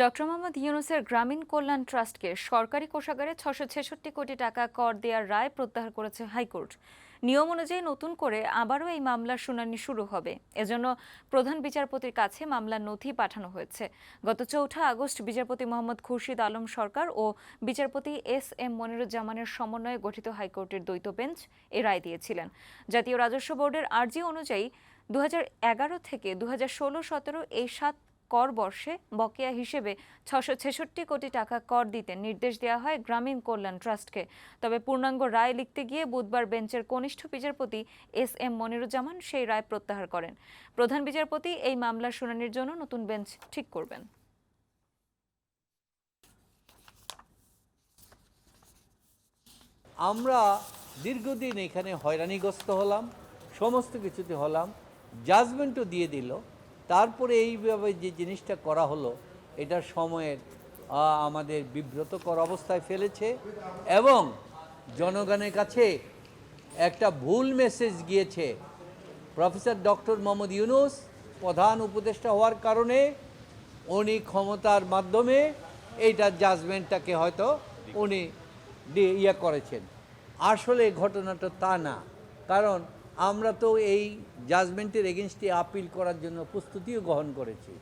Doctor Mohammad ইউনুসের গ্রামীণ কল্যাণ ট্রাস্টকে সরকারি কোষাগারে ছশো ছেষট্টি কোটি টাকা কর দেওয়ার রায় প্রত্যাহার করেছে হাইকোর্ট। নিয়ম অনুযায়ী নতুন করে আবারও এই মামলার শুনানি শুরু হবে। এজন্য প্রধান বিচারপতির কাছে মামলার নথি পাঠানো হয়েছে। গত চৌঠা আগস্ট বিচারপতি মোহাম্মদ খুরশিদ আলম সরকার ও বিচারপতি এস এম মনিরুজ্জামানের সমন্বয়ে গঠিত হাইকোর্টের দ্বৈত বেঞ্চ এ রায় দিয়েছিলেন। জাতীয় রাজস্ব বোর্ডের আর্জি অনুযায়ী দু থেকে দু হাজার এই সাত কর বর্ষে বকেয়া হিসেবে ছশো ছেষট্টি কোটি টাকা কর দিতে নির্দেশ দেওয়া হয় গ্রামীণ কল্যাণ ট্রাস্টকে। তবে পূর্ণাঙ্গ রায় লিখতে গিয়ে বুধবার বেঞ্চের কনিষ্ঠ বিচারপতি এস এম মনিরুজ্জামান সেই রায় প্রত্যাহার করেন। প্রধান বিচারপতি এই মামলার শুনানির জন্য নতুন বেঞ্চ ঠিক করবেন। আমরা দীর্ঘদিন এখানে হয়রানিগ্রস্ত হলাম, সমস্ত কিছুতে হলাম জাজমেন্টও দিয়ে দিল। তারপরে এইভাবে যে জিনিসটা করা হলো এটা সময়ের আমাদের বিব্রতকর অবস্থায় ফেলেছে এবং জনগণের কাছে একটা ভুল মেসেজ গিয়েছে। প্রফেসর ডক্টর মোহাম্মদ ইউনুস প্রধান উপদেষ্টা হওয়ার কারণে উনি ক্ষমতার মাধ্যমে এইটা জাজমেন্টটাকে হয়তো উনি ইয়ে করেছেন। আসলে ঘটনাটা তা না, কারণ আমরা তো এই জাজমেন্টের এগেনস্টে আপিল করার জন্য প্রস্তুতিও গ্রহণ করেছি।